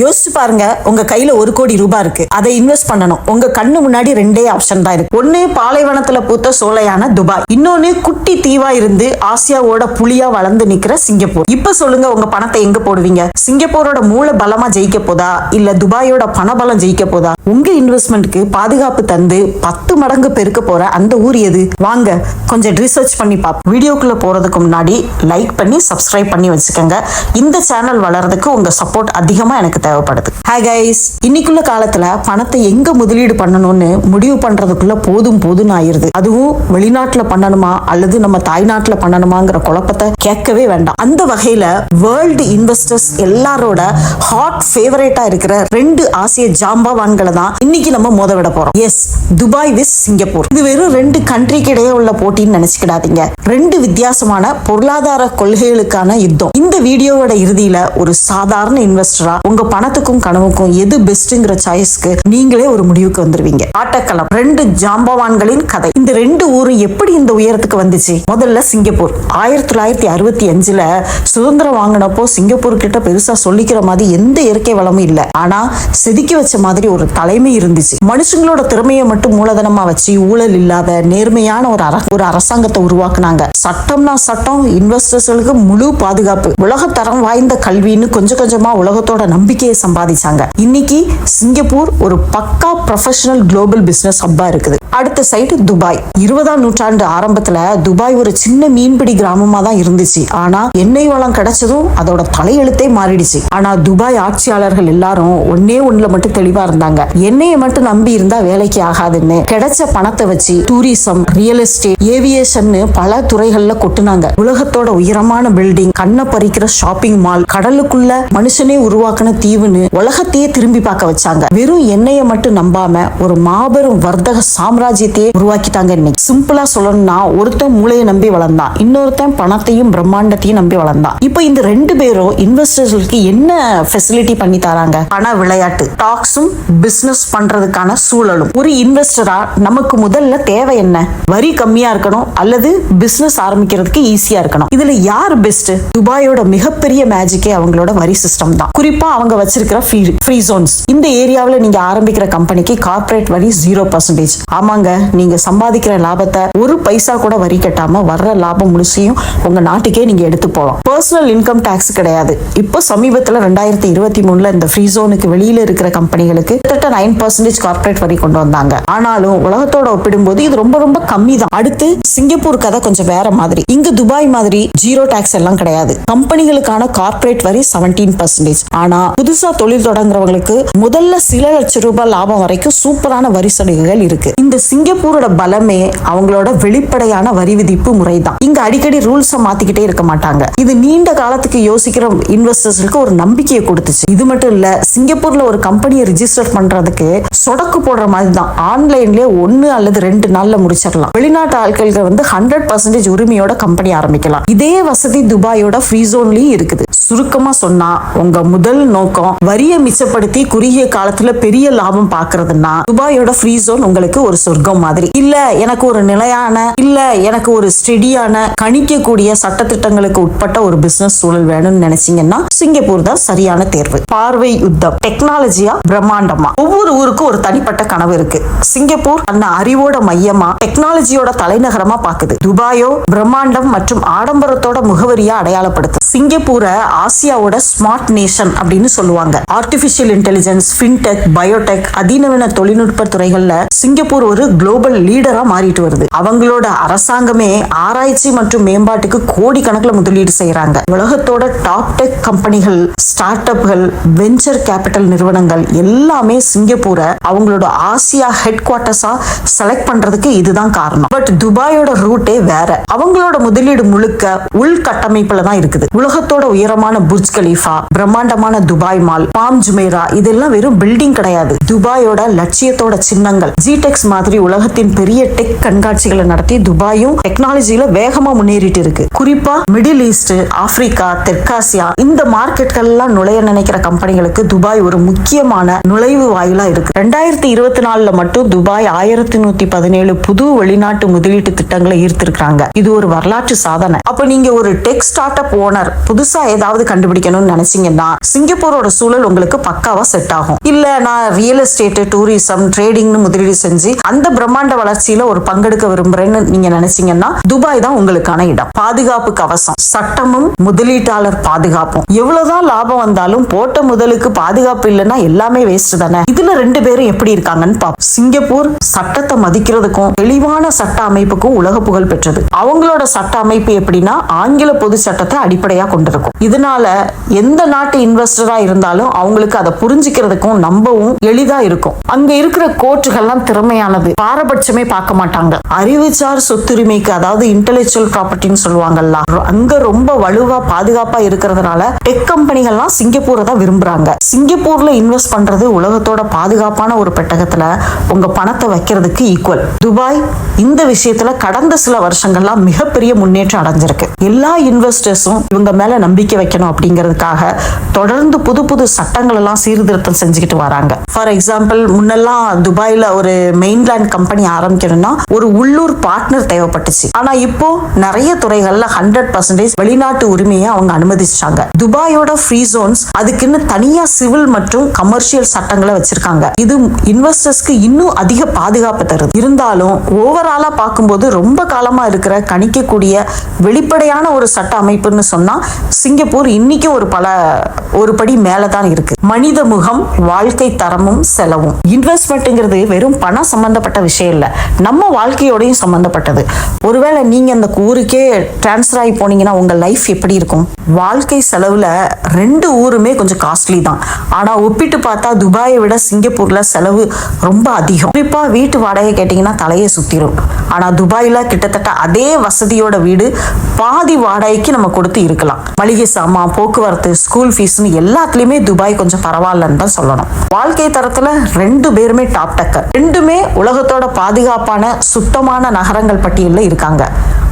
யோசிச்சு பாருங்க உங்க கையில ஒரு கோடி ரூபாய் இருக்கு. அதை இன்வெஸ்ட் பண்ணணும். உங்க கண்ணு முன்னாடி ரெண்டே ஆப்ஷன் தான் இருக்கு. ஒன்னு பாலைவனத்துல பூத்த சோலையான துபாய். இன்னொன்னு குட்டி தீவா இருந்து ஆசியாவோட புலியா வளர்ந்து நிக்கிற சிங்கப்பூர். இப்ப சொல்லுங்க உங்க பணத்தை எங்க போடுவீங்க? சிங்கப்பூரோட மூல பலமா ஜெயிக்க போதா? இல்ல துபாயோட பணபலம் ஜெயிக்க போதா? உங்க இன்வெஸ்ட்மெண்ட்க்கு பாதுகாப்பு தந்து பத்து மடங்கு பெருக்க போற அந்த ஊர் எது? வாங்க கொஞ்சம் ரிசர்ச் பண்ணி பார்ப்போம் வீடியோக்குள்ள போறதுக்கு முன்னாடி லைக் பண்ணி சப்ஸ்கிரைப் பண்ணி வச்சுக்கோங்க. இந்த சேனல் வளர்றதுக்கு உங்க சப்போர்ட் அதிகமா எனக்கு தேவைப்படுது. ஹாய் கைஸ் இன்னைக்குள்ள காலத்துல பணத்தை எங்க முதலீடு பண்ணணும்னு முடிவு பண்றதுக்குள்ள போதும் போதும் ஆயிருது. அதுவும் வெளிநாட்டுல பண்ணணுமா அல்லது நம்ம தாய்நாட்டுல பண்ணணுமாங்கிற குழப்பத்தை கேட்கவே வேண்டாம். அந்த வகையில வேர்ல்டு இன்வெஸ்டர்ஸ் எல்லாரோட ஹாட் ஃபேவரேட்டா இருக்கிற ரெண்டு ஆசிய ஜாம்பவான்களை தான் இன்னைக்கு நம்ம மோத விட போறோம். Yes Dubai vs Singapore. இது வெறும் ரெண்டு கண்ட்ரிக்கு இடையே உள்ள போட்டின்னு நினைச்சுக்கிடாதீங்க. ரெண்டு வித்தியாசமான பொருளாதார கொள்கைகளுக்கான யுத்தம். இந்த வீடியோவோட இறுதியில ஒரு சாதாரண இன்வெஸ்டரா உங்க பணத்துக்கும் கனவுக்கும் எது பெஸ்ட்ங்கிற சாய்ஸ்க்கு நீங்களே ஒரு முடிவுக்கு வந்துருவீங்க. ஆட்டக்களம். ரெண்டு ஜாம்பவான்களின் கதை. இந்த ரெண்டு ஊரும் எப்படி இந்த உயரத்துக்கு வந்துச்சு? முதல்ல சிங்கப்பூர். ஆயிரத்தி தொள்ளாயிரத்தி அறுபத்தி அஞ்சுல சுதந்திரம் வாங்கினப்போ சிங்கப்பூர் கிட்ட பெருசா சொல்லிக்கிற மாதிரி எந்த இயற்கை வளமும் இல்ல. ஆனா செதுக்கி வச்ச மாதிரி ஒரு தலைமை இருந்துச்சு. மனுஷங்களோட திறமையை மட்டும் மூலதனமா வச்சு ஊழல் இல்லாத நேர்மையான ஒரு அர ஒரு அரசாங்கத்தை உருவாக்குனாங்க. சட்டம்னா சட்டம் இன்வெஸ்டர்ஸ்களுக்கு முழு பாதுகாப்பு. உலகத்தரம் வாய்ந்த கல்வின்னு கொஞ்சம் கொஞ்சமா உலகத்தோட நம்பிக்கை நம்பிக்கையை சம்பாதிச்சாங்க. இன்னைக்கு சிங்கப்பூர் ஒரு பக்கா ப்ரொஃபஷனல் குளோபல் பிசினஸ் ஹப்பாக இருக்குது. அடுத்த சைடு துபாய். இருபதாம் நூற்றாண்டு ஆரம்பத்துல துபாய் ஒரு சின்ன மீன்பிடி கிராமமா தான் இருந்துச்சு. ஆனா எண்ணெய் வளம் கிடைச்சதும் அதோட தலையெழுத்தே மாறிடுச்சு. ஆனா துபாய் ஆட்சியாளர்கள் எல்லாரும் ஒன்னே ஒண்ணுல மட்டும் தெளிவா இருந்தாங்க. எண்ணெயை மட்டும் நம்பி இருந்தா வேலைக்கு ஆகாதுன்னு கிடைச்ச பணத்தை வச்சு டூரிசம் ரியல் எஸ்டேட் ஏவியேஷன் பல துறைகள்ல கொட்டுனாங்க. உலகத்தோட உயரமான பில்டிங் கண்ணை பறிக்கிற ஷாப்பிங் மால் கடலுக்குள்ள மனுஷனே உருவாக்குன தீவுன்னு உலகத்தையே திரும்பி பார்க்க வச்சாங்க. வெறும் எண்ணெயை மட்டும் நம்பாம ஒரு மாபெரும் வர்த்தக சாம்ராஜ்யத்தையே உருவாக்கிட்டாங்க இன்னைக்கு. சிம்பிளா சொல்லணும்னா ஒருத்தன் மூளையை நம்பி வளர்ந்தான். இன்னொருத்தன் பணத்தையும் பிரம்மாண்டத்தையும் நம்பி வளர்ந்தான். இப்போ இந்த ரெண்டு பேரும் இன்வெஸ்டர்களுக்கு என்ன ஃபெசிலிட்டி பண்ணி தராங்க? பண விளையாட்டு. டாக்ஸும் பிசினஸ் பண்றதுக்கான சூழலும். ஒரு இன்வெஸ்டரா நமக்கு முதல்ல தேவை என்ன? வரி கம்மியா இருக்கணும் அல்லது பிசினஸ் ஆரம்பிக்கிறதுக்கு ஈஸியா இருக்கணும். இதுல யார் பெஸ்ட் துபாயோட மிகப்பெரிய மேஜிக்கே அவங்களோட வரி சிஸ்டம் தான். குறிப்பா அவங்க வச்சிருக்கிற ஃப்ரீ ஃப்ரீ ஜோன்ஸ் இந்த ஏரியாவில் நீங்க ஆரம்பிக்கிற கம்பெனிக்கு கார்ப்பரேட் வரி ஜீரோ பர்சன்டேஜ் ஆமா ஆமாங்க. நீங்க சம்பாதிக்கிற லாபத்தை ஒரு பைசா கூட வரி கட்டாம வர்ற லாபம் முழுசையும் உங்க நாட்டுக்கே நீங்க எடுத்து போகலாம். பர்சனல் இன்கம் டாக்ஸ் கிடையாது. இப்போ சமீபத்துல ரெண்டாயிரத்தி இருபத்தி மூணுல இந்த ஃப்ரீ ஜோனுக்கு வெளியில இருக்கிற கம்பெனிகளுக்கு கிட்டத்தட்ட நைன் பர்சன்டேஜ் கார்ப்பரேட் வரி கொண்டு வந்தாங்க. ஆனாலும் உலகத்தோட ஒப்பிடும்போது இது ரொம்ப ரொம்ப கம்மி தான் அடுத்து சிங்கப்பூர் கதை கொஞ்சம் வேற மாதிரி. இங்க துபாய் மாதிரி ஜீரோ டாக்ஸ் எல்லாம் கிடையாது. கம்பெனிகளுக்கான கார்ப்பரேட் வரி செவன்டீன் பர்சன்டேஜ் ஆனா புதுசா தொழில் தொடங்குறவங்களுக்கு முதல்ல சில லட்சம் ரூபாய் லாபம் வரைக்கும் சூப்பரான வரி சலுகைகள் இருக்கு. இந்த சிங்கப்பூரோட பலமே அவங்களோட வெளிப்படையான வரி விதிப்பு முறை தான் இங்க அடிக்கடி ரூல்ஸை மாத்திக்கிட்டே இருக்க மாட்டாங்க. இது நீண்ட காலத்துக்கு யோசிக்கிற இன்வெஸ்டர்ஸ்க்கு ஒரு நம்பிக்கையை கொடுத்துச்சு. இது மட்டும் இல்ல சிங்கப்பூர்ல ஒரு கம்பெனியை ரிஜிஸ்டர் பண்றதுக்கு சொடக்கு போடுற மாதிரி தான் ஆன்லைன்லயே ஒன்னு அல்லது ரெண்டு நாள்ல முடிச்சிடலாம். வெளிநாட்டு ஆட்களுக்கு வந்து ஹண்ட்ரட் பர்சன்டேஜ் உரிமையோட கம்பெனி ஆரம்பிக்கலாம். இதே வசதி துபாயோட ஃப்ரீ ஜோன்லயும் இருக்குது. சுருக்கமா சொன்னா உங்க முதல் நோக்கம் வரியை மிச்சப்படுத்தி குறுகிய காலத்துல பெரிய லாபம் பாக்குறதுன்னா துபாயோட ஃப்ரீ ஜோன் உங்களுக்கு ஒரு சொர்க்கம் மாதிரி. இல்ல எனக்கு ஒரு நிலையான இல்ல எனக்கு ஒரு ஸ்டெடியான கணிக்கக்கூடிய சட்டத்திட்டங்களுக்கு உட்பட்ட ஒரு பிசினஸ் சூழல் வேணும்னு நினைச்சீங்கன்னா சிங்கப்பூர் தான் சரியான தேர்வு. பார்வை யுத்தம். டெக்னாலஜியா பிரம்மாண்டமா. ஒவ்வொரு ஊருக்கும் ஒரு தனிப்பட்ட கனவு இருக்கு. சிங்கப்பூர் அந்த அறிவோட மையமா டெக்னாலஜியோட தலைநகரமா பாக்குது. துபாயோ பிரம்மாண்டம் மற்றும் ஆடம்பரத்தோட முகவரியா அடையாளப்படுத்து சிங்கப்பூரை ஆசியாவோட ஸ்மார்ட் நேஷன் அப்படின்னு சொல்லுவாங்க. ஆர்டிபிஷியல் இன்டெலிஜென்ஸ் ஃபின்டெக் பயோடெக் அதிநவீன தொழில்நுட்ப துறைகள்ல சிங்கப்பூர் ஒரு குளோபல் லீடரா மாறிட்டு வருது. அவங்களோட அரசாங்கமே ஆராய்ச்சி மற்றும் மேம்பாட்டுக்கு கோடி கணக்குல முதலீடு செய்யறாங்க உலகத்தோட டாப் டெக் கம்பெனிகள் ஸ்டார்ட் அப்கள் வெஞ்சர் கேபிட்டல் நிறுவனங்கள் எல்லாமே சிங்கப்பூரை அவங்களோட ஆசியா ஹெட் குவார்டர்ஸா செலக்ட் பண்றதுக்கு இதுதான் காரணம். பட் துபாயோட ரூட்டே வேற. அவங்களோட முதலீடு முழுக்க உள்கட்டமைப்புல தான் இருக்குது. உலகத்தோட உயரம் உயரமான புர்ஜ் கலீஃபா பிரம்மாண்டமான துபாய் மால் பாம் ஜுமேரா இதெல்லாம் வெறும் பில்டிங் கிடையாது. துபாயோட லட்சியத்தோட சின்னங்கள் ஜிடெக்ஸ் மாதிரி மாதிரி உலகத்தின் பெரிய டெக் கண்காட்சிகளை நடத்தி துபாயும் டெக்னாலஜியில வேகமா முன்னேறிட்டு இருக்கு. குறிப்பா மிடில் ஈஸ்ட் ஆப்பிரிக்கா தெற்காசியா இந்த மார்க்கெட்கள்லாம் நுழைய நினைக்கிற கம்பெனிகளுக்கு துபாய் ஒரு முக்கியமான நுழைவு வாயிலா இருக்கு. ரெண்டாயிரத்தி இருபத்தி நாலுல மட்டும் துபாய் ஆயிரத்தி நூத்தி பதினேழு புது வெளிநாட்டு முதலீட்டு திட்டங்களை ஈர்த்திருக்காங்க இது ஒரு வரலாற்று சாதனை. அப்ப நீங்க ஒரு டெக் ஸ்டார்ட் அப் ஓனர் புதுசா ஏதாவது கண்டுபிடிக்கணும்னு நினைச்சீங்கன்னா சிங்கப்பூரோட சூழல் உங்களுக்கு பக்காவா செட் ஆகும். இல்ல நான் ரியல் எஸ்டேட் டூரிசம் ட்ரேடிங்னு முதலீடு செஞ்சு அந்த பிரம்மாண்ட வளர்ச்சியில ஒரு பங்கெடுக்க விரும்புறேன்னு நீங்க நினைச்சீங்கன்னா துபாய் தான் உங்களுக்கான இடம். பாதுகாப்பு கவசம். சட்டமும் முதலீட்டாளர் பாதுகாப்பும். எவ்வளவுதான் லாபம் வந்தாலும் போட்ட முதலுக்கு பாதுகாப்பு இல்லைன்னா எல்லாமே வேஸ்ட் தானே? இதுல ரெண்டு பேரும் எப்படி இருக்காங்கன்னு பாப்போம். சிங்கப்பூர் சட்டத்தை மதிக்கிறதுக்கும் தெளிவான சட்ட அமைப்புக்கும் உலக புகழ் பெற்றது. அவங்களோட சட்ட அமைப்பு எப்படின்னா ஆங்கில பொது சட்டத்தை அடிப்படையா கொண்டிருக்கும். இது இதனால எந்த நாட்டு இன்வெஸ்டரா இருந்தாலும் அவங்களுக்கு அதை புரிஞ்சுக்கிறதுக்கும் நம்பவும் எளிதா இருக்கும். அங்க இருக்கிற கோர்ட்டுகள்லாம் திறமையானது. பாரபட்சமே பார்க்க மாட்டாங்க. அறிவுசார் சொத்துரிமைக்கு அதாவது இன்டெலெக்சுவல் ப்ராப்பர்ட்டின்னு சொல்லுவாங்கல்ல அங்க ரொம்ப வலுவா பாதுகாப்பா இருக்கிறதுனால டெக் கம்பெனிகள்லாம் சிங்கப்பூரை தான் விரும்புறாங்க. சிங்கப்பூர்ல இன்வெஸ்ட் பண்றது உலகத்தோட பாதுகாப்பான ஒரு பெட்டகத்துல உங்க பணத்தை வைக்கிறதுக்கு ஈக்குவல் துபாய் இந்த விஷயத்துல கடந்த சில வருஷங்கள்லாம் மிகப்பெரிய முன்னேற்றம் அடைஞ்சிருக்கு. எல்லா இன்வெஸ்டர்ஸும் இவங்க மேல நம்பிக்கை வைக்கணும் அப்படிங்கிறதுக்காக தொடர்ந்து புது புது சட்டங்கள் எல்லாம் சீர்திருத்தம் செஞ்சுக்கிட்டு வராங்க. ஃபார் எக்ஸாம்பிள் முன்னெல்லாம் துபாயில ஒரு மெயின்லேண்ட் கம்பெனி ஆரம்பிக்கணும்னா ஒரு உள்ளூர் பார்ட்னர் தேவைப்பட்டுச்சு. ஆனா இப்போ நிறைய துறைகள்ல ஹண்ட்ரட் பர்சன்டேஜ் வெளிநாட்டு உரிமையை அவங்க அனுமதிச்சாங்க துபாயோட ஃப்ரீ ஜோன்ஸ் அதுக்குன்னு தனியா சிவில் மற்றும் கமர்ஷியல் சட்டங்களை வச்சிருக்காங்க. இது இன்வெஸ்டர்ஸ்க்கு இன்னும் அதிக பாதுகாப்பு தருது. இருந்தாலும் ஓவர் ஓவராலாக பார்க்கும்போது ரொம்ப காலமா இருக்கிற கணிக்கக்கூடிய வெளிப்படையான ஒரு சட்ட அமைப்புன்னு சொன்னா சிங்கப்பூர் இன்னைக்கும் ஒரு பல ஒரு படி மேலதான் இருக்கு. மனித முகம் வாழ்க்கை தரமும் செலவும். இன்வெஸ்ட்மெண்ட்டுங்கிறது வெறும் பணம் சம்பந்தப்பட்ட விஷயம் இல்ல. நம்ம வாழ்க்கையோடையும் சம்பந்தப்பட்டது. ஒருவேளை நீங்க அந்த ஊருக்கே டிரான்ஸ்ஃபர் ஆகி போனீங்கன்னா உங்க லைஃப் எப்படி இருக்கும்? வாழ்க்கை செலவுல ரெண்டு ஊருமே கொஞ்சம் காஸ்ட்லி தான். ஆனால் ஒப்பிட்டு பார்த்தா துபாயை விட சிங்கப்பூர்ல செலவு ரொம்ப அதிகம். குறிப்பாக வீட்டு வாடகை கேட்டிங்கன்னா தலையை சுற்றிடும் ஆனா துபாயில கிட்டத்தட்ட அதே வசதியோட வீடு பாதி வாடகைக்கு நம்ம கொடுத்து இருக்கலாம். மளிகை சாமான் போக்குவரத்து ஸ்கூல் ஃபீஸ்னு எல்லாத்துலயுமே துபாய் கொஞ்சம் பரவாயில்லன்னு தான் சொல்லணும். வாழ்க்கை தரத்துல ரெண்டு பேருமே டாப் டக்கர் ரெண்டுமே உலகத்தோட பாதுகாப்பான சுத்தமான நகரங்கள் பட்டியல்ல இருக்காங்க.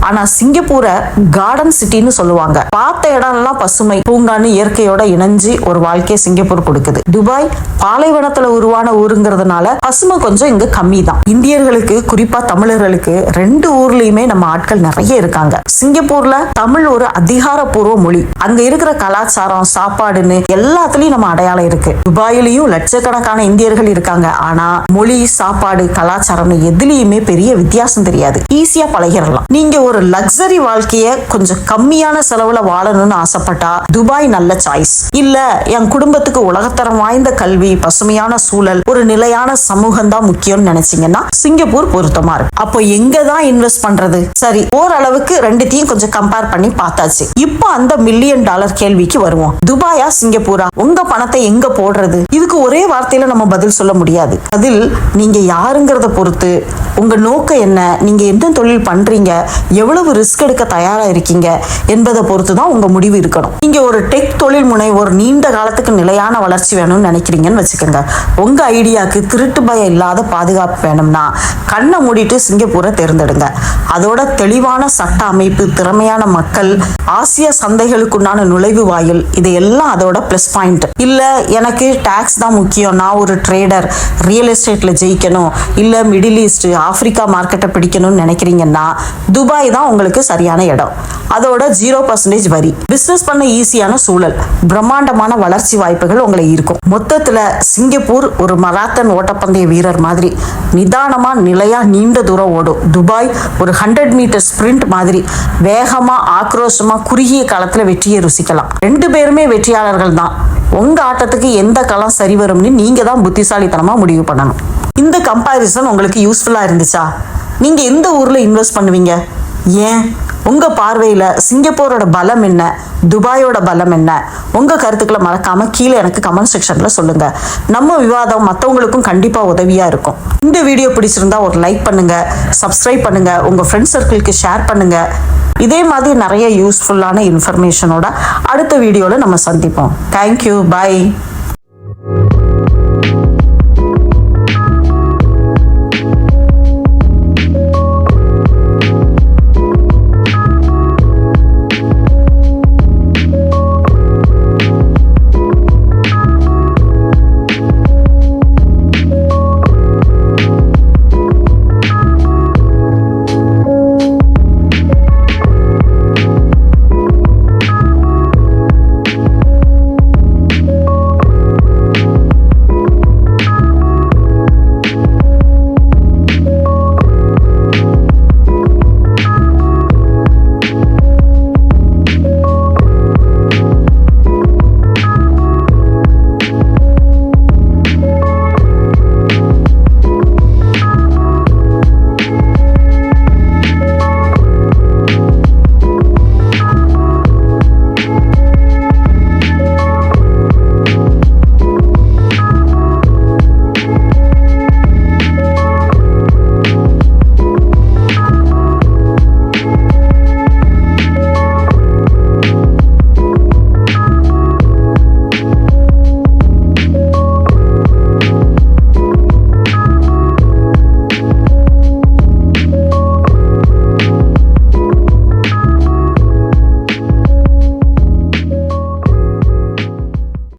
ஆனா சிங்கப்பூரை கார்டன் சிட்டின்னு சொல்லுவாங்க. பார்த்த இடம்லாம் பசுமை பூங்கான்னு இயற்கையோட இணைஞ்சு ஒரு வாழ்க்கையை சிங்கப்பூர் கொடுக்குது. துபாய் பாலைவனத்துல உருவான ஊருங்கிறதுனால பசுமை கொஞ்சம் இங்க கம்மி தான் இந்தியர்களுக்கு குறிப்பா தமிழர்களுக்கு ரெண்டு ஊர்லயுமே நம்ம ஆட்கள் நிறைய இருக்காங்க. சிங்கப்பூர்ல தமிழ் ஒரு அதிகாரப்பூர்வ மொழி. அங்க இருக்கிற கலாச்சாரம் சாப்பாடுன்னு எல்லாத்துலயும் நம்ம அடையாளம் இருக்கு. துபாயிலையும் லட்சக்கணக்கான இந்தியர்கள் இருக்காங்க. ஆனா மொழி சாப்பாடு கலாச்சாரம் எதுலயுமே பெரிய வித்தியாசம் தெரியாது. ஈஸியா பழகிடலாம். நீங்க ஒரு லக்ஸரி வாழ்க்கைய கொஞ்சம் கம்மியான செலவுல வாழணும்னு ஆசைப்பட்டா துபாய் நல்ல சாய்ஸ் இல்ல என் குடும்பத்துக்கு உலகத்தரம் வாய்ந்த கல்வி பசுமையான சூழல் ஒரு நிலையான சமூகம் தான் முக்கியம்னு நினைச்சீங்கன்னா சிங்கப்பூர் பொருத்தமா இருக்கு அப்போ எங்க தான் இன்வெஸ்ட் பண்றது? சரி ஓரளவுக்கு ரெண்டுத்தையும் கொஞ்சம் கம்பேர் பண்ணி பார்த்தாச்சு. இப்போ அந்த மில்லியன் டாலர் கேள்விக்கு வருவோம். துபாயா சிங்கப்பூரா? உங்க பணத்தை எங்க போடுறது? இதுக்கு ஒரே வார்த்தையில நம்ம பதில் சொல்ல முடியாது. அதில் நீங்க யாருங்கிறத பொறுத்து உங்க நோக்கம் என்ன? நீங்க எந்த தொழில் பண்றீங்க? எவ்வளவு ரிஸ்க் எடுக்க தயாரா இருக்கீங்க? என்பதை பொறுத்து தான் உங்க முடிவு இருக்கணும். நீங்க ஒரு டெக் தொழில் முனைவோர் நீண்ட காலத்துக்கு நிலையான வளர்ச்சி வேணும்னு நினைக்கிறீங்கன்னு வச்சுக்கோங்க. உங்க ஐடியாக்கு திருட்டு பயம் இல்லாத பாதுகாப்பு வேணும்னா கண்ணை மூடிட்டு சிங்கப்பூரை தேர்ந்தெடுங்க. அதோட தெளிவான சட்ட அமைப்பு திறமையான மக்கள் ஆசிய சந்தைகளுக்குண்டான நுழைவு வாயில் இதையெல்லாம் அதோட ப்ளஸ் பாயிண்ட் இல்ல எனக்கு டாக்ஸ் தான் முக்கியம். நான் ஒரு ட்ரேடர் ரியல் எஸ்டேட்ல ஜெயிக்கணும். இல்ல மிடில் ஈஸ்ட் ஆப்பிரிக்கா மார்க்கெட்டை பிடிக்கணும்னு நினைக்கிறீங்கன்னா துபாய் தான் உங்களுக்கு சரியான இடம். அதோட ஜீரோ பர்சன்டேஜ் வரி. பிசினஸ் பண்ண ஈஸியான சூழல். பிரம்மாண்டமான வளர்ச்சி வாய்ப்புகள் உங்களை இருக்கும் மொத்தத்துல சிங்கப்பூர் ஒரு மராத்தன் ஓட்டப்பந்தய வீரர் மாதிரி. நிதானமா நிலையா நீண்ட தூரம் ஓடும். துபாய் ஒரு ஹண்ட்ரட் மீட்டர் ஸ்பிரிண்ட் மாதிரி வேகமா ஆக்ரோஷமா குறுகிய காலத்துல வெற்றியை ருசிக்கலாம். ரெண்டு பேருமே வெற்றியாளர்கள் தான். உங்க ஆட்டத்துக்கு எந்த களம் சரி வரும்னு நீங்க தான் புத்திசாலித்தனமா முடிவு பண்ணணும். இந்த கம்பாரிசன் உங்களுக்கு யூஸ்ஃபுல்லா இருந்துச்சா? நீங்க எந்த ஊர்ல இன்வெஸ்ட் பண்ணுவீங்க? ஏன்? உங்க பார்வையில சிங்கப்பூரோட பலம் என்ன? துபாயோட பலம் என்ன? உங்க கருத்துக்களை மறக்காம கீழே எனக்கு கமெண்ட் செக்ஷன்ல சொல்லுங்க. நம்ம விவாதம் மற்றவங்களுக்கும் கண்டிப்பா உதவியா இருக்கும். இந்த வீடியோ பிடிச்சிருந்தா ஒரு லைக் பண்ணுங்க சப்ஸ்கிரைப் பண்ணுங்க உங்க ஃப்ரெண்ட்ஸ் சர்க்கிளுக்கு ஷேர் பண்ணுங்க. இதே மாதிரி நிறைய யூஸ்ஃபுல்லான இன்ஃபர்மேஷனோட அடுத்த வீடியோவில் நம்ம சந்திப்போம். Thank you bye